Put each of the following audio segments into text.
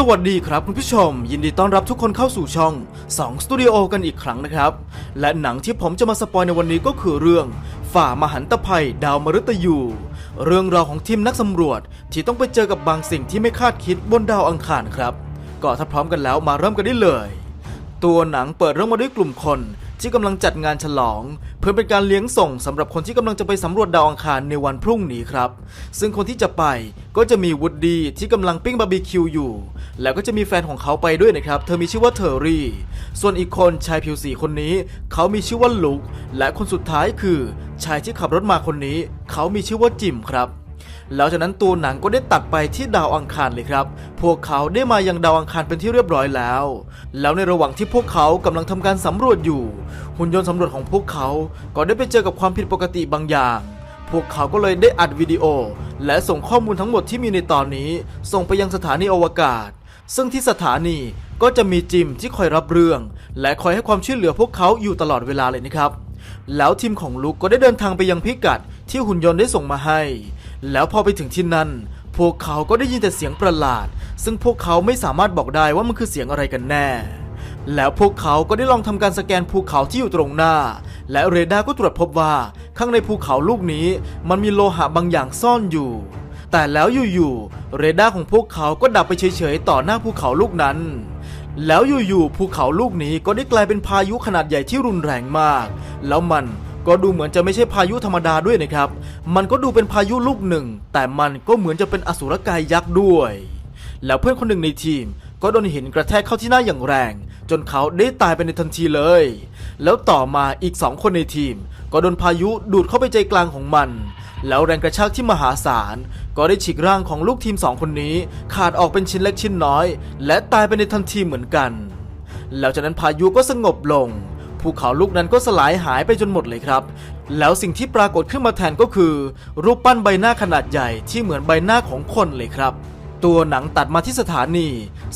สวัสดีครับคุณผู้ชม ยินดีต้อนรับทุกคนเข้าสู่ช่อง2สตูดิโอกันอีกครั้งนะครับ และหนังที่ผมจะมาสปอยในวันนี้ก็คือเรื่อง ฝ่ามหันตภัยดาวมฤตยู เรื่องราวของทีมนักสำรวจที่ต้องไปเจอกับบางสิ่งที่ไม่คาดคิดบนดาวอังคารครับ ก็ถ้าพร้อมกันแล้วมาเริ่มกันได้เลย ตัวหนังเปิดเรื่องมาด้วยกลุ่มคน ที่กำลังจัดงานฉลอง เพื่อเป็นการเลี้ยงส่งสำหรับคนที่กำลังจะไปสำรวจดาวอังคารในวันพรุ่งนี้ครับ ซึ่งคนที่จะไปก็จะมีวูดดี้ที่กำลังปิ้งบาร์บีคิวอยู่ แล้วก็จะมีแฟนของเขาไปด้วยนะครับ เธอมีชื่อว่าเทอร์รี่ ส่วนอีกคนชายผิวสีคนนี้ เขามีชื่อว่าลุก และคนสุดท้ายคือ ชายที่ขับรถมาคนนี้ เขามีชื่อว่าจิมครับ แล้วจากนั้นตัวหนังก็ได้ตัดไปที่ดาวอังคารเลยครับ พวกเขาได้มายังดาวอังคารเป็นที่เรียบร้อยแล้ว แล้วในระหว่างที่พวกเขากำลังทำการสำรวจอยู่ หุ่นยนต์สำรวจของพวกเขาก็ได้ไปเจอกับความผิดปกติบางอย่าง พวกเขาก็เลยได้อัดวิดีโอ และส่งข้อมูลทั้งหมดที่มีในตอนนี้ ส่งไปยังสถานีอวกาศ ซึ่งที่สถานีก็จะมีจิมที่คอยรับเรื่อง และคอยให้ความช่วยเหลือพวกเขาอยู่ตลอดเวลาเลยนะครับ แล้วทีมของลุกก็ได้เดินทางไปยังพิกัดที่หุ่นยนต์ได้ส่งมาให้ แล้วพอไปถึงที่นั่น พวกเขาก็ได้ยินแต่เสียงประหลาด ซึ่งพวกเขาไม่สามารถบอกได้ว่ามันคือเสียงอะไรกันแน่ แล้วพวกเขาก็ได้ลองทำการสแกนภูเขาที่อยู่ตรงหน้า และเรดาร์ก็ตรวจพบว่า ข้างในภูเขาลูกนี้ มันมีโลหะบางอย่างซ่อนอยู่ แต่แล้วอยู่ๆเรดาร์ของพวกเขาก็ดับไปเฉยๆต่อหน้าภูเขาลูกนั้นแล้วอยู่ๆภูเขาลูกนี้ก็ได้กลายเป็นพายุขนาดใหญ่ที่รุนแรงมาก แล้วมัน ก็ดูเหมือนจะไม่ใช่พายุธรรมดาด้วยนะครับ มันก็ดูเป็นพายุลูกหนึ่ง แต่มันก็เหมือนจะเป็นอสุรกายยักษ์ด้วย แล้วเพื่อนคนหนึ่งในทีมก็โดนหินกระแทกเข้าที่หน้าอย่างแรง จนเขาได้ตายไปในทันทีเลย แล้วต่อมาอีกสองคนในทีม ก็โดนพายุดูดเข้าไปใจกลางของมัน แล้วแรงกระชากที่มหาศาล ก็ได้ฉีกร่างของลูกทีมสองคนนี้ ขาดออกเป็นชิ้นเล็กชิ้นน้อย และตายไปในทันทีเหมือนกัน แล้วจากนั้นพายุก็สงบลง ภูเขาลูกนั้นก็สลายหายไปจนหมดเลยครับ แล้วสิ่งที่ปรากฏขึ้นมาแทนก็คือ รูปปั้นใบหน้าขนาดใหญ่ที่เหมือนใบหน้าของคนเลยครับ ตัวหนังตัดมาที่สถานี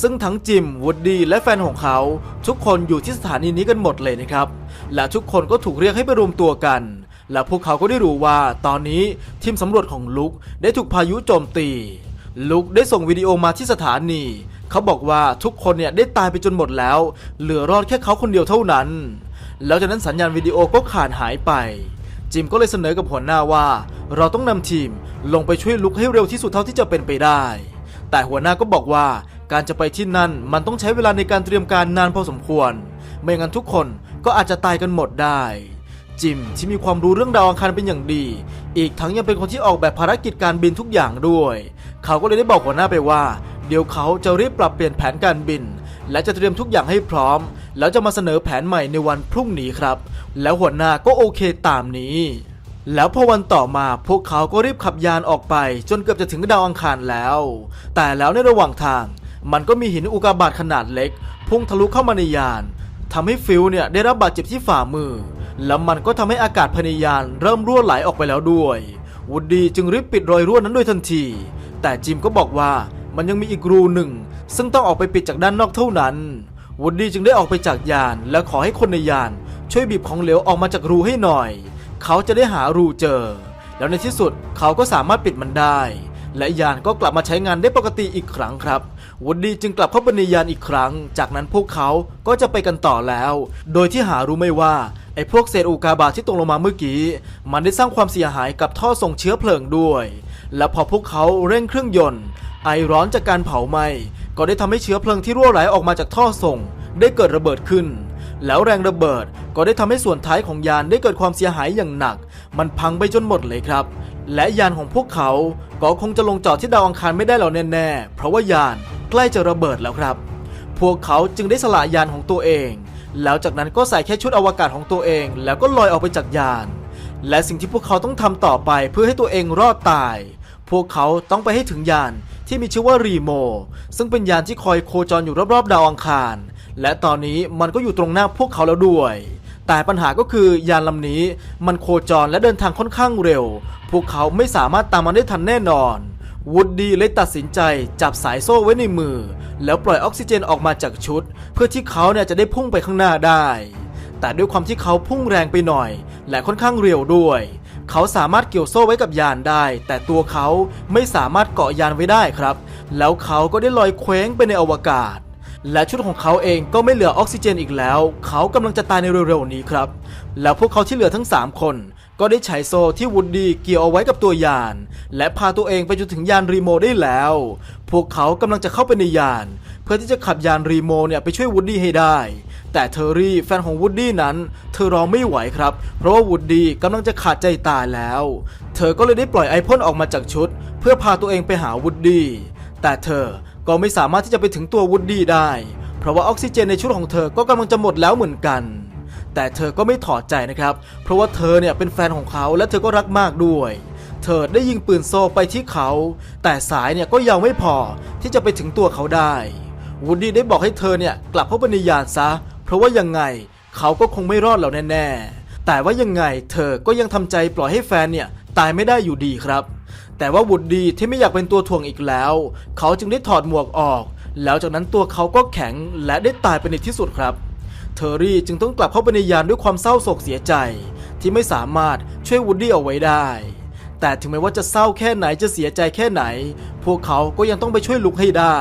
ซึ่งทั้งจิมวูดดี้และแฟนของเขา ทุกคนอยู่ที่สถานีนี้กันหมดเลยนะครับ และทุกคนก็ถูกเรียกให้ไปรวมตัวกัน และพวกเขาก็ได้รู้ว่า ตอนนี้ทีมสำรวจของลุกได้ถูกพายุโจมตีลุกได้ส่งวิดีโอมาที่สถานี เขาบอกว่าทุกคนเนี่ยได้ตายไปจนหมดแล้ว เหลือรอดแค่เขาคนเดียวเท่านั้น แล้วจากนั้นสัญญาณวิดีโอก็ขาดหายไป จิมก็เลยเสนอกับหัวหน้าว่า เราต้องนำทีมลงไปช่วยลุกให้เร็วที่สุดเท่าที่จะเป็นไปได้ แต่หัวหน้าก็บอกว่าการจะไปที่นั่นมันต้องใช้เวลาในการเตรียมการนานพอสมควร ไม่งั้นทุกคนก็อาจจะตายกันหมดได้ จิมที่มีความรู้เรื่องดาวอังคารเป็นอย่างดี อีกทั้งยังเป็นคนที่ออกแบบภารกิจการบินทุกอย่างด้วย เขาก็เลยได้บอกหัวหน้าไปว่า เดี๋ยวเขาจะรีบปรับเปลี่ยนแผนการบิน และจะเตรียมทุกอย่างให้พร้อม แล้วจะมาเสนอแผนใหม่ในวันพรุ่งนี้ครับ แล้วหัวหน้าก็โอเคตามนี้ แล้วพอวันต่อมาพวกเขาก็รีบขับยานออกไป จนเกือบจะถึงดาวอังคารแล้ว แต่แล้วในระหว่างทาง มันก็มีหินอุกาบาตขนาดเล็ก พุ่งทะลุเข้ามาในยานทำให้ฟิลเนี่ยได้รับบาดเจ็บที่ฝ่ามือ แล้วมันก็ทำให้อากาศภายในยานเริ่มรั่วไหลออกไปแล้วด้วยวูดดี้จึงรีบปิดรอยรั่วนั้นโดยทันที แต่จิมก็บอกว่ามันยังมีอีกรูหนึ่ง ซึ่งต้องออกไปปิดจากด้านนอกเท่านั้น วูดดี้จึงได้ออกไปจากยานและขอให้คนในยาน ช่วยบีบของเหลวออกมาจากรูให้หน่อย เขาจะได้หารูเจอ แล้วในที่สุดเขาก็สามารถปิดมันได้ และยานก็กลับมาใช้งานได้ปกติอีกครั้งครับวูดดี้จึงกลับเข้าไปในยานอีกครั้ง จากนั้นพวกเขาก็จะไปกันต่อแล้ว โดยที่หารู้ไม่ว่าไอ้พวกเศษอุกาบาตที่ตกลงมาเมื่อกี้ มันได้สร้างความเสียหายกับท่อส่งเชื้อเพลิงด้วย และพอพวกเขาเร่งเครื่องยนต์ ไอร้อนจากการเผาไหม้ ก็ได้ทำให้เชื้อเพลิงที่รั่วไหลออกมาจากท่อส่ง ได้เกิดระเบิดขึ้น แล้วแรงระเบิดก็ได้ทำให้ส่วนท้ายของยานได้เกิดความเสียหายอย่างหนัก มันพังไปจนหมดเลยครับ และยานของพวกเขาก็คงจะลงจอดที่ดาวอังคารไม่ได้แล้วแน่ๆเพราะว่ายานใกล้จะระเบิดแล้วครับ พวกเขาจึงได้สละยานของตัวเอง แล้วจากนั้นก็ใส่แค่ชุดอวกาศของตัวเอง แล้วก็ลอยออกไปจากยาน และสิ่งที่พวกเขาต้องทำต่อไปเพื่อให้ตัวเองรอดตาย พวกเขาต้องไปให้ถึงยาน ที่มีชื่อว่ารีโม ซึ่งเป็นยานที่คอยโคจรอยู่รอบๆดาวอังคาร และตอนนี้มันก็อยู่ตรงหน้าพวกเขาแล้วด้วย แต่ปัญหาก็คือยานลำนี้มันโคจรและเดินทางค่อนข้างเร็ว พวกเขาไม่สามารถตามมันได้ทันแน่นอน วูดดี้เลยตัดสินใจจับสายโซ่ไว้ในมือ แล้วปล่อยออกซิเจนออกมาจากชุด เพื่อที่เขาเนี่ยจะได้พุ่งไปข้างหน้าได้ แต่ด้วยความที่เขาพุ่งแรงไปหน่อย และค่อนข้างเร็วด้วย เขาสามารถเกี่ยวโซ่ไว้กับยานได้ แต่ตัวเขาไม่สามารถเกาะยานไว้ได้ครับ แล้วเขาก็ได้ลอยเคว้งไปในอวกาศ และชุดของเขาเองก็ไม่เหลือออกซิเจนอีกแล้ว เขากำลังจะตายในเร็วๆนี้ครับ แล้วพวกเขาที่เหลือทั้ง 3 คนก็ได้ใช้โซ่ที่วูดดี้เกี่ยวเอาไว้กับตัวยาน และพาตัวเองไปจนถึงยานรีโมได้แล้ว พวกเขากำลังจะเข้าไปในยาน เพื่อที่จะขับยานรีโมเนี่ยไปช่วยวูดดี้ให้ได้ แต่เทอรี่แฟนของวูดดี้นั้น เธอรอไม่ไหวครับ เพราะว่าวูดดี้กำลังจะขาดใจตายแล้ว เธอก็เลยได้ปล่อยไอพ่นออกมาจากชุด เพื่อพาตัวเองไปหาวูดดี้แต่เธอก็ไม่สามารถที่จะไปถึงตัววูดดี้ได้ เพราะว่าออกซิเจนในชุดของเธอก็กำลังจะหมดแล้วเหมือนกัน แต่เธอก็ไม่ถอดใจนะครับ เพราะว่าเธอเนี่ยเป็นแฟนของเขาและเธอก็รักมากด้วยเธอได้ยิงปืนโซ่ไปที่เขา แต่สายเนี่ยก็ยังไม่พอที่จะไปถึงตัวเขาได้วูดดี้ได้บอกให้เธอเนี่ยกลับเข้าไปในยานซะ เพราะว่ายังไงเขาก็คงไม่รอดแล้วแน่ๆ แต่ว่ายังไงเธอก็ยังทำใจปล่อยให้แฟนเนี่ยตายไม่ได้อยู่ดีครับ แต่ว่าวูดดี้ที่ไม่อยากเป็นตัวถ่วงอีกแล้ว เขาจึงได้ถอดหมวกออก แล้วจากนั้นตัวเขาก็แข็งและได้ตายไปในที่สุดครับ เทอรี่จึงต้องกลับเข้าไปในยานด้วยความเศร้าโศกเสียใจ ที่ไม่สามารถช่วยวูดดี้เอาไว้ได้ แต่ถึงแม้ว่าจะเศร้าแค่ไหนจะเสียใจแค่ไหน พวกเขาก็ยังต้องไปช่วยลุกให้ได้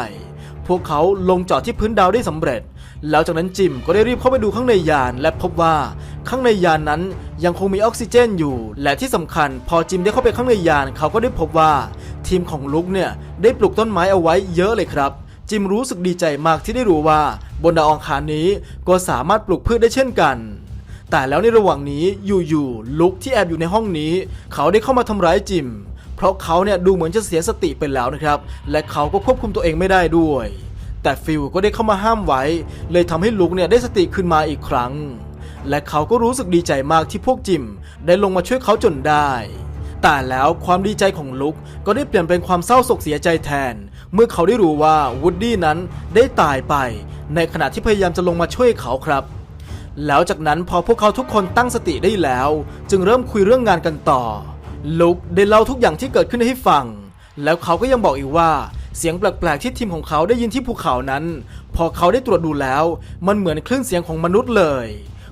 พวกเขาลงจอดที่พื้นดาวได้สำเร็จ แล้วจากนั้นจิมก็ได้รีบเข้าไปดูข้างในยานและพบว่าข้างในยานนั้นยังคงมีออกซิเจนอยู่ และที่สำคัญพอจิมได้เข้าไปข้างในยานเขาก็ได้พบว่า ทีมของลุกเนี่ยได้ปลูกต้นไม้เอาไว้เยอะเลยครับ จิมรู้สึกดีใจมากที่ได้รู้ว่า บนดาวอังคารนี้ก็สามารถปลูกพืชได้เช่นกันแต่แล้วในระหว่างนี้อยู่ๆลุกที่แอบอยู่ในห้องนี้ เขาได้เข้ามาทำร้ายจิม เพราะเขาเนี่ยดูเหมือนจะเสียสติไปแล้วนะครับ และเขาก็ควบคุมตัวเองไม่ได้ด้วย แต่ฟิลก็ได้เข้ามาห้ามไว้ เลยทำให้ลุกเนี่ยได้สติขึ้นมาอีกครั้ง และเขาก็รู้สึกดีใจมากที่พวกจิม ได้ลงมาช่วยเขาจนได้ แต่แล้วความดีใจของลุกก็ได้เปลี่ยนเป็นความเศร้าโศกเสียใจแทน เมื่อเขาได้รู้ว่าวูดดี้นั้นได้ตายไป ในขณะที่พยายามจะลงมาช่วยเขาครับแล้วจากนั้นพอพวกเขาทุกคนตั้งสติได้แล้ว จึงเริ่มคุยเรื่องงานกันต่อ ลุกได้เล่าทุกอย่างที่เกิดขึ้นให้ฟัง แล้วเขาก็ยังบอกอีกว่า เสียงแปลกๆที่ทีมของเขาได้ยินที่ภูเขานั้น พอเขาได้ตรวจดูแล้ว มันเหมือนคลื่นเสียงของมนุษย์เลย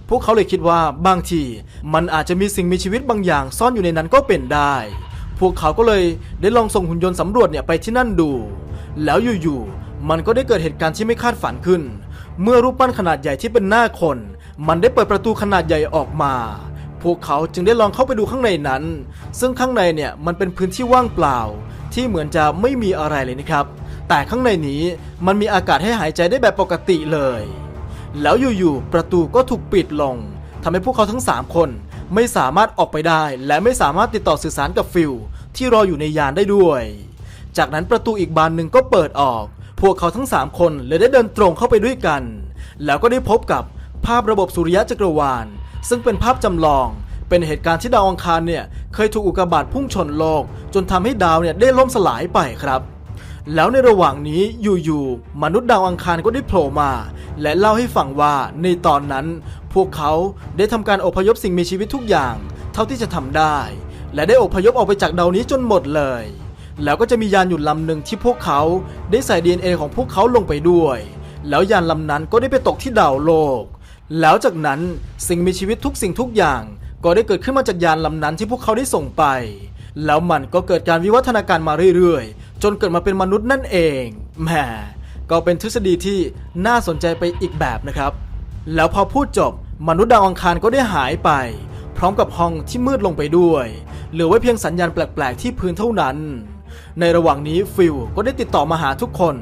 พวกเขาเลยคิดว่าบางทีมันอาจจะมีสิ่งมีชีวิตบางอย่างซ่อนอยู่ในนั้นก็เป็นได้ พวกเขาก็เลยได้ลองส่งหุ่นยนต์สำรวจเนี่ยไปที่นั่นดู แล้วอยู่ๆมันก็ได้เกิดเหตุการณ์ที่ไม่คาดฝันขึ้น เมื่อรูปปั้นขนาดใหญ่ที่เป็นหน้าคน มันได้เปิดประตูขนาดใหญ่ออกมา พวกเขาจึงได้ลองเข้าไปดูข้างในนั้น ซึ่งข้างในเนี่ยมันเป็นพื้นที่ว่างเปล่า ที่เหมือนจะไม่มีอะไรเลยนะครับ แต่ข้างในนี้มันมีอากาศให้หายใจได้แบบปกติเลย แล้วอยู่ๆประตูก็ถูกปิดลงทำให้พวกเขาทั้ง 3 คนไม่สามารถออกไปได้ และไม่สามารถติดต่อสื่อสารกับฟิลที่รออยู่ในยานได้ด้วย จากนั้นประตูอีกบานหนึ่งก็เปิดออก พวกเขาทั้ง 3 คนเลยได้เดินตรงเข้าไปด้วยกัน แล้วก็ได้พบกับภาพระบบสุริยะจักรวาล ซึ่งเป็นภาพจำลอง เป็นเหตุการณ์ที่ดาวอังคารเนี่ยเคยถูกอุกกาบาตพุ่งชนโลก จนทำให้ดาวเนี่ยได้ล่มสลายไปครับ แล้วในระหว่างนี้อยู่ๆมนุษย์ดาวอังคารก็ได้โผล่มา และเล่าให้ฟังว่าในตอนนั้น พวกเขาได้ทำการอพยพสิ่งมีชีวิตทุกอย่าง เท่าที่จะทำได้ และได้อพยพออกไปจากดาวนี้จนหมดเลยแล้วก็จะมียานอยู่ลำหนึ่งที่พวกเขาได้ใส่ DNA ของพวกเขาลงไปด้วย แล้วยานลำนั้นก็ได้ไปตกที่ดาวโลก แล้วจากนั้นสิ่งมีชีวิตทุกสิ่งทุกอย่าง ก็ได้เกิดขึ้นมาจากยานลำนั้นที่พวกเขาได้ส่งไป แล้วมันก็เกิดการวิวัฒนาการมาเรื่อยๆ จนเกิดมาเป็นมนุษย์นั่นเองแหมก็เป็นทฤษฎีที่น่าสนใจไปอีกแบบนะครับ แล้วพอพูดจบมนุษย์ดาวอังคารก็ได้หายไป พร้อมกับห้องที่มืดลงไปด้วย เหลือไว้เพียงสัญญาณแปลกๆ ที่พื้นเท่านั้น ในระหว่างนี้ฟิลก็ได้ติดต่อมาหาทุกคน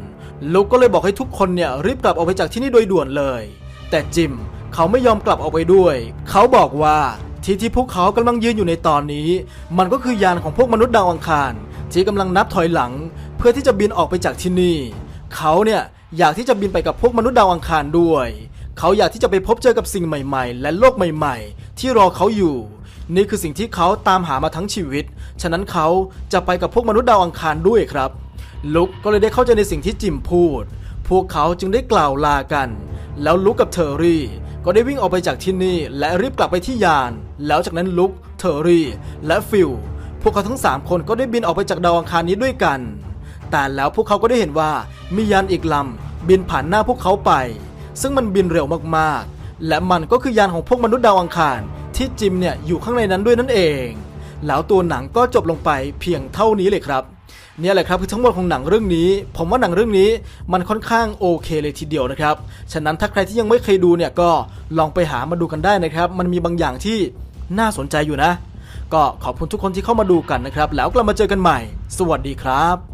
ลุกก็เลยบอกให้ทุกคนเนี่ยรีบกลับออกไปจากที่นี่โดยด่วนเลย แต่จิมเขาไม่ยอมกลับออกไปด้วย เขาบอกว่าที่ที่พวกเขากำลังยืนอยู่ในตอนนี้ มันก็คือยานของพวกมนุษย์ดาวอังคาร ที่กำลังนับถอยหลัง เพื่อที่จะบินออกไปจากที่นี่ เขาเนี่ยอยากที่จะบินไปกับพวกมนุษย์ดาวอังคารด้วย เขาอยากที่จะไปพบเจอกับสิ่งใหม่ ๆ และโลกใหม่ ๆ ที่รอเขาอยู่ นี่คือสิ่งที่เขาตามหามาทั้งชีวิต ฉะนั้นเขาจะไปกับพวกมนุษย์ดาวอังคารด้วยครับ ลุกก็เลยได้เข้าใจในสิ่งที่จิมพูด พวกเขาจึงได้กล่าวลากัน แล้วลุกกับเทอรี่ ก็ได้วิ่งออกไปจากที่นี่ และรีบกลับไปที่ยาน แล้วจากนั้นลุกเทอร์รี่ และฟิลพวกเขาทั้ง 3 คนก็ได้บินออกไปจากดาวอังคารนี้ด้วยกัน แต่แล้วพวกเขาก็ได้เห็นว่ามียานอีกลำบินผ่านหน้าพวกเขาไป ซึ่งมันบินเร็วมากๆ และมันก็คือยานของพวกมนุษย์ดาวอังคารที่จิมเนี่ยอยู่ข้างในนั้นด้วยนั่นเอง แล้วตัวหนังก็จบลงไปเพียงเท่านี้เลยครับ เนี่ยแหละครับคือทั้งหมดของหนังเรื่องนี้ ผมว่าหนังเรื่องนี้มันค่อนข้างโอเคเลยทีเดียวนะครับ ฉะนั้นถ้าใครที่ยังไม่เคยดูเนี่ยก็ลองไปหามาดูกันได้นะครับ มันมีบางอย่างที่น่าสนใจอยู่นะ ก็ขอบคุณทุกคนที่เข้ามาดูกันนะครับ แล้วกลับมาเจอกันใหม่ สวัสดีครับ